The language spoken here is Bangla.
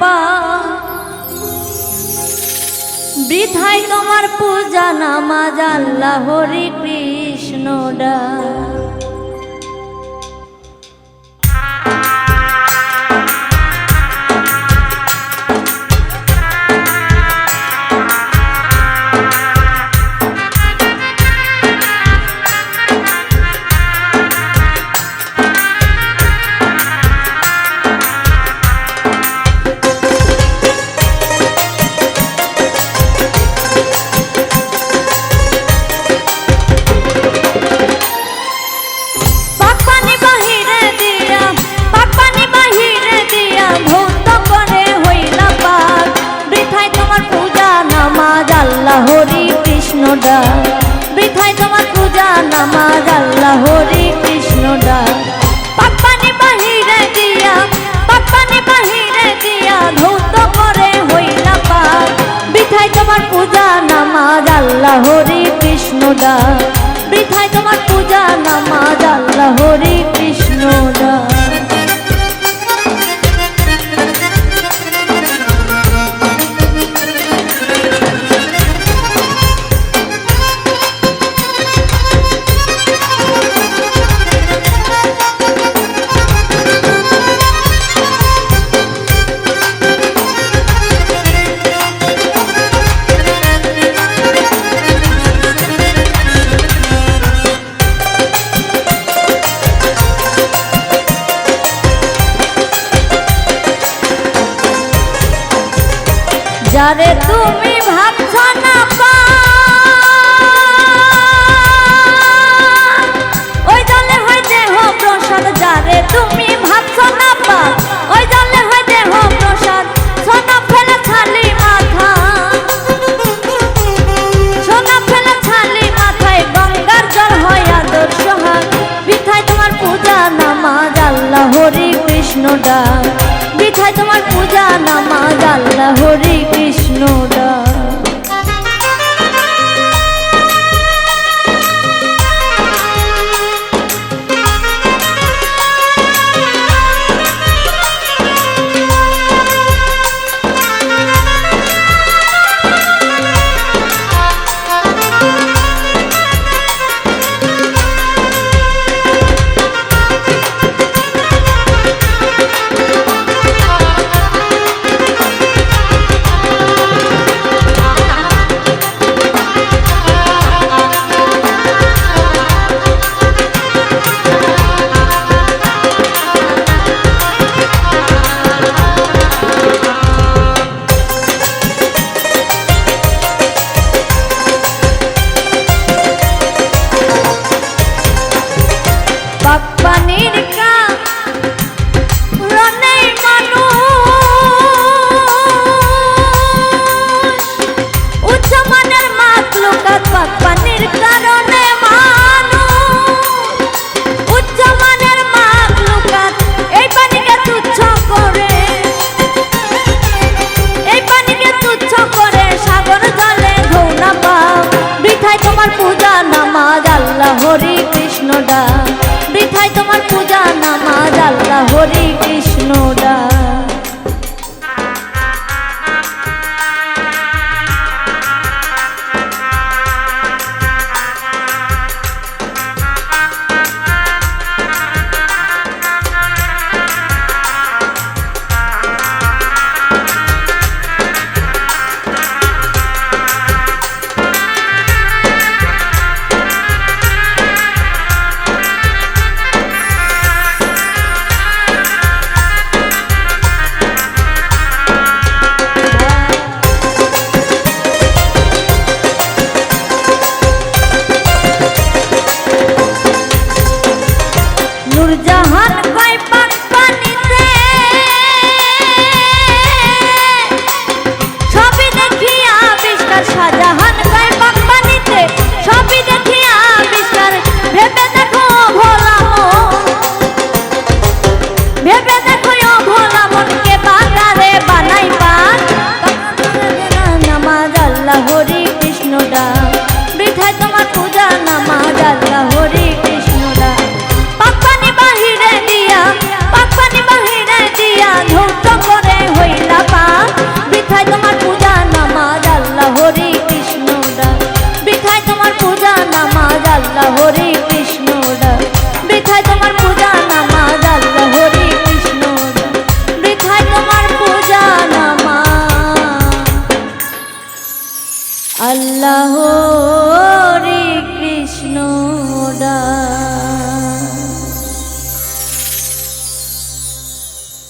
পা বৃথায় তোমার পূজা নামাজ আল্লাহ হরি কৃষ্ণ আল্লাহ হরে কৃষ্ণ দা। বৃথায় তোমার পূজা নামাজ আল্লাহ হরি যারে তুমি ভাবছ না ওই জলে হয় দেহ প্রসাদ, যারে তুমি ভাবছ না পা। ওই জলে হয় দেহ প্রসাদ, সোনা ফেলে ছালি মাথা। সোনা ফেলে ছালি মাথায় গঙ্গার জল হয় আদর্শ হাত বিথায় তোমার পূজা নামাজ, আল্লাহ হরি কৃষ্ণ ডাক। বিথায় তোমার পূজা নামাজ, আল্লাহ হরি নূরজাহান কয় আল্লাহ